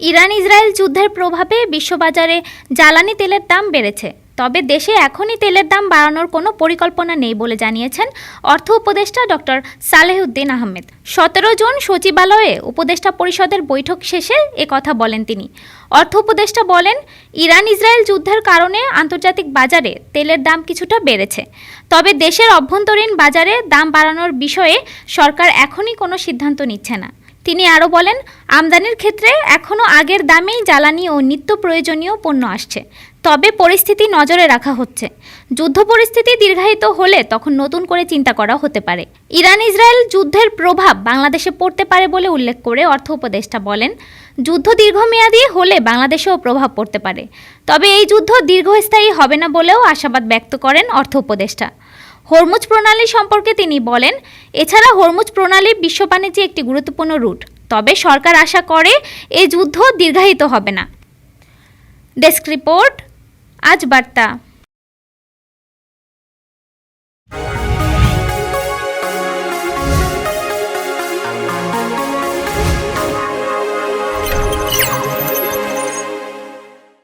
Iran Israel যুদ্ধের প্রভাবে বিশ্ববাজারে জ্বালানি তেলের দাম বেড়েছে। তবে দেশে এখনই তেলের দাম বাড়ানোর কোনো পরিকল্পনা নেই বলে জানিয়েছেন অর্থ উপদেষ্টা ডক্টর সালেহুদ্দিন আহমেদ। সতেরো জন সচিবালয়ে উপদেষ্টা পরিষদের বৈঠক শেষে এ কথা বলেন তিনি। অর্থ উপদেষ্টা বলেন ইরান ইসরায়েল যুদ্ধের কারণে আন্তর্জাতিক বাজারে তেলের দাম কিছুটা বেড়েছে। তবে দেশের অভ্যন্তরীণ বাজারে দাম বাড়ানোর বিষয়ে সরকার এখনই কোনো সিদ্ধান্ত নিচ্ছে না। তিনি আরও বলেন, আমদানির ক্ষেত্রে এখনও আগের দামেই জ্বালানি ও নিত্য প্রয়োজনীয় পণ্য আসছে। তবে পরিস্থিতি নজরে রাখা হচ্ছে। যুদ্ধ পরিস্থিতি দীর্ঘায়িত হলে তখন নতুন করে চিন্তা করা হতে পারে। ইরান ইসরায়েল যুদ্ধের প্রভাব বাংলাদেশে পড়তে পারে বলে উল্লেখ করে অর্থ উপদেষ্টা বলেন, যুদ্ধ দীর্ঘমেয়াদী হলে বাংলাদেশেও প্রভাব পড়তে পারে। তবে এই যুদ্ধ দীর্ঘস্থায়ী হবে না বলেও আশাবাদ ব্যক্ত করেন অর্থ উপদেষ্টা। হরমুজ প্রণালী সম্পর্কে তিনি বলেন, এছাড়া হরমুজ প্রণালী বিশ্ব বাণিজ্যে একটি গুরুত্বপূর্ণ রুট। তবে সরকার আশা করে এ যুদ্ধ দীর্ঘায়িত হবে না। ডেস্ক রিপোর্ট, আজ বার্তা।